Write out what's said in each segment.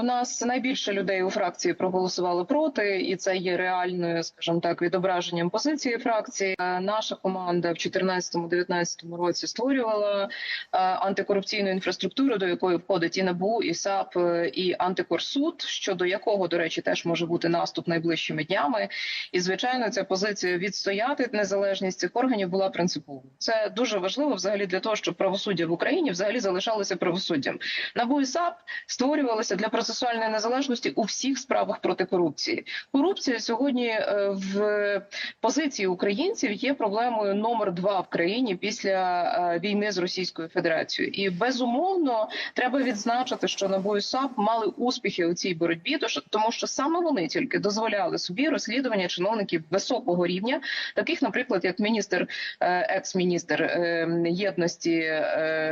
в нас найбільше людей у фракції проголосувало проти, і це є реальною, скажімо так, відображенням позиції фракції. Е, Наша команда в 2014-2019 році створювала е, антикорупційну інфраструктуру, до якої входить і НАБУ, і САП, е, і антикорсуд, щодо якого, до речі, теж може бути наступ найближчими днями. І звичайно, ця позиція відстояти незалежність цих органів була принциповою. Це дуже важливо взагалі для того, щоб правосуддя в Україні взагалі залишалося правосуддям. НАБУ і САП створювалися для процесуальної незалежності у всіх справах проти корупції. Корупція сьогодні е, в позиції українців є проблемою номер два в країні після е, війни з Російською Федерацією. І безумовно треба відзначити, що НАБУ і САП мали успіхи у цій боротьбі, тому що саме вони тільки дозволяли собі розслідування чиновників високого рівня, таких, наприклад, як міністр, е, екс-міністр єдності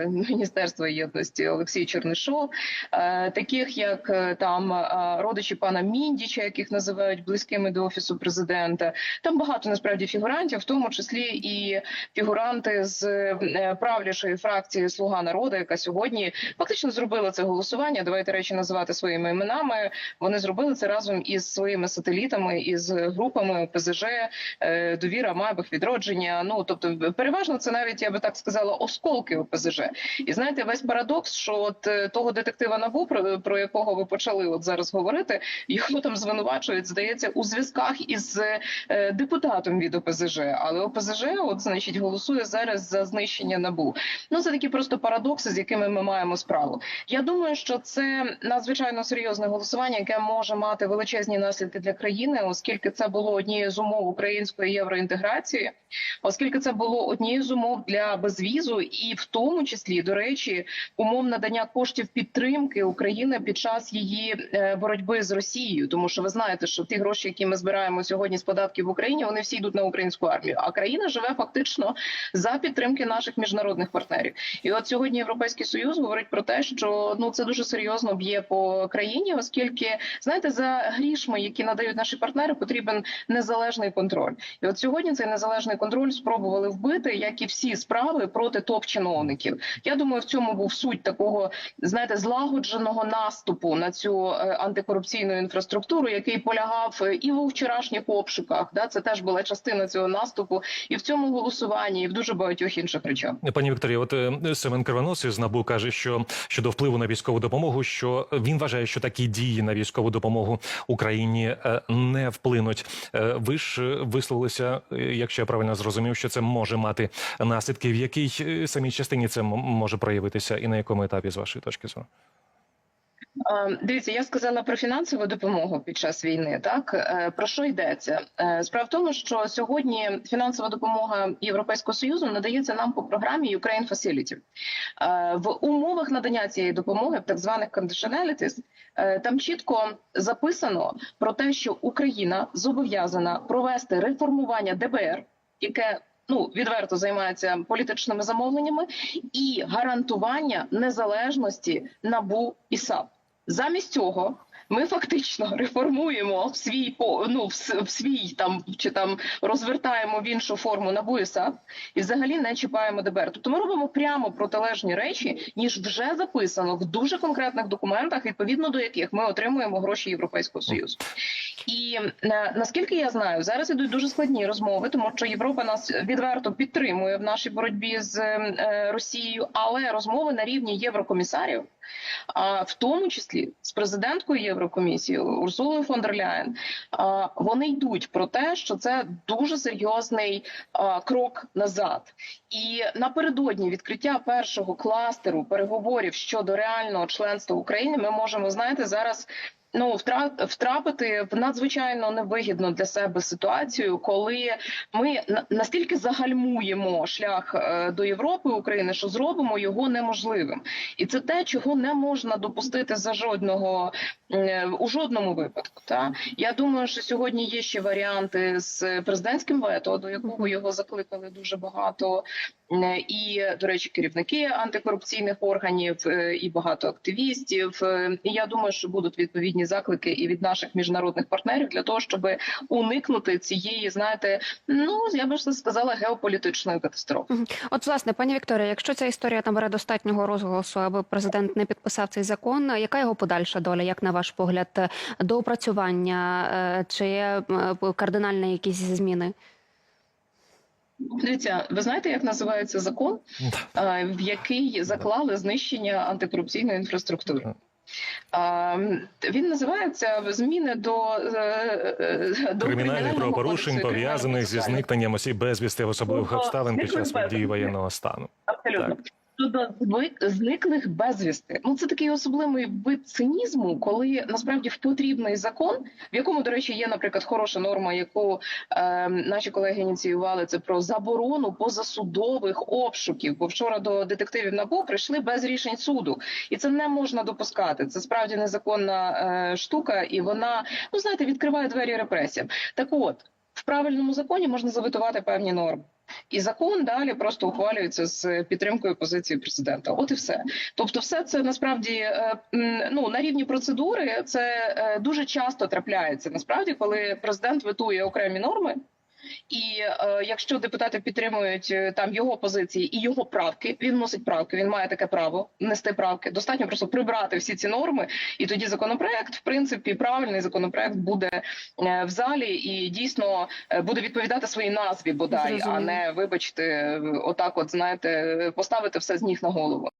міністерства єдності Олексій Чернишов, таких як там е, родичі пана Міндіча, яких називають близькими до офісу президента. Там багато насправді фігурантів, в тому числі і фігуранти з е, правлячої фракції Слуга народу, яка сьогодні фактично зробила це голосування. Давайте речі називати своїми іменами. Вони зробили це разом із своїми сателітами, із групами ОПЗЖ, е, довіра, Майбах, відродження. Ну тобто, переважно це навіть я би так сказала, осколки ОПЗЖ. І знаєте, весь парадокс, що от е, того детектива НАБУ, про, про якого ви почали от зараз говорити, його там звинувачують, здається, у зв'язках із е, депутатом від ОПЗЖ. Але ОПЗЖ, от значить, голосує зараз за знищення НАБУ. Ну це такі просто парадокси, з якими ми маємо справу. Я думаю, що це надзвичайно серйозне голосування, яке може мати величезні наслідки для країни, оскільки це було однією з умов української євроінтеграції, оскільки це було однією з умов для безвізу, і в тому числі, до речі, умов надання коштів підтримки України під час її е, боротьби з Росією, тому що ви знаєте, що ті гроші, які ми збираємо сьогодні з податків в Україні, вони всі йдуть на українську армію. А країна живе фактично за підтримки наших міжнародних партнерів. І от сьогодні Європейський Союз говорить про те, що ну це дуже серйозно б'є по країні, оскільки знаєте, за грішми, які надають наші партнери, потрібен незалежний контроль. І от сьогодні цей незалежний контроль спробували вбити, як і всі справи проти топ-чиновників. Я думаю, в цьому був суть такого, знаєте, злагодженого наступу на цю е, антикорупційну інфраструктуру, який полягав е, і у вчорашніх обшуках. Да, це теж була частина цього наступу, і в цьому голосуванні, і в дуже багатьох інших речах. Пані Вікторія, от е, Семен Кривонос із НАБУ каже, що щодо впливу на військову допомогу, що він вважає, що такі дії на військову допомогу Україні не вплинуть. Ви ж висловилися, якщо я правильно зрозумів, що це може мати наслідки. В якій самій частині це може проявитися, і на якому етапі з вашої точки зору? Е, Дивіться, я сказала про фінансову допомогу під час війни. Так Е, про що йдеться? Е, Справа в тому, що сьогодні фінансова допомога Європейського союзу надається нам по програмі Ukraine Facility. Е, В умовах надання цієї допомоги, так званих conditionalities, там чітко записано про те, що Україна зобов'язана провести реформування ДБР, яке Ну, відверто займається політичними замовленнями і гарантування незалежності НАБУ і САП. Замість цього ми фактично реформуємо в свій ну в, свій там чи там розвертаємо в іншу форму НАБУ і і взагалі не чіпаємо ДБР. Тобто ми робимо прямо протилежні речі, ніж вже записано в дуже конкретних документах, відповідно до яких ми отримуємо гроші Європейського союзу. І наскільки я знаю, зараз ідуть дуже складні розмови, тому що Європа нас відверто підтримує в нашій боротьбі з е, Росією, але розмови на рівні єврокомісарів, а в тому числі з президенткою Єврокомісії Урсулою фон дер Ляєн, вони йдуть про те, що це дуже серйозний крок назад. І напередодні відкриття першого кластеру переговорів щодо реального членства України, ми можемо знаєте зараз. Ну, втра- втрапити в надзвичайно невигідну для себе ситуацію, коли ми настільки загальмуємо шлях е, до Європи України, що зробимо його неможливим, і це те, чого не можна допустити за жодного е, у жодному випадку. Та я думаю, що сьогодні є ще варіанти з президентським вето, до якого його закликали дуже багато, е, і до речі, керівники антикорупційних органів, і багато активістів. І я думаю, що будуть відповідні заклики і від наших міжнародних партнерів для того, щоб уникнути цієї, знаєте, ну я би ж сказала, геополітичної катастрофи. От, власне, пані Вікторія, якщо ця історія набере достатнього розголосу, аби президент не підписав цей закон, яка його подальша доля, як на ваш погляд, е, доопрацювання е, чи є е, кардинальні якісь зміни? Дивіться, ви знаєте, як називається закон, е, в який заклали знищення антикорупційної інфраструктури? Е, Він називається зміни до, е, е, до Кримінальних правопорушень пов'язаних зі зникненням осіб безвісти в особливих обставин під час події воєнного стану. Абсолютно. Щодо зниклих безвісти. Ну це такий особливий вид цинізму, коли насправді потрібний закон, в якому, до речі, є, наприклад, хороша норма, яку е, наші колеги ініціювали, це про заборону позасудових обшуків. Бо вчора до детективів НАБУ прийшли без рішень суду, і це не можна допускати. Це справді незаконна е, штука, і вона, ну знаєте, відкриває двері репресіям. Так от в правильному законі можна завитувати певні норми. І закон далі просто ухвалюється з підтримкою позиції президента. От і все. Тобто, все це насправді е, ну на рівні процедури це е, дуже часто трапляється. Насправді, коли президент витує окремі норми. І е, якщо депутати підтримують е, там його позиції і його правки, він вносить правки. Він має таке право нести правки. Достатньо просто прибрати всі ці норми, і тоді законопроект, в принципі, правильний законопроект буде е, в залі і дійсно е, буде відповідати своїй назві, бодай, а не вибачте, отак, от знаєте, поставити все з ніг на голову.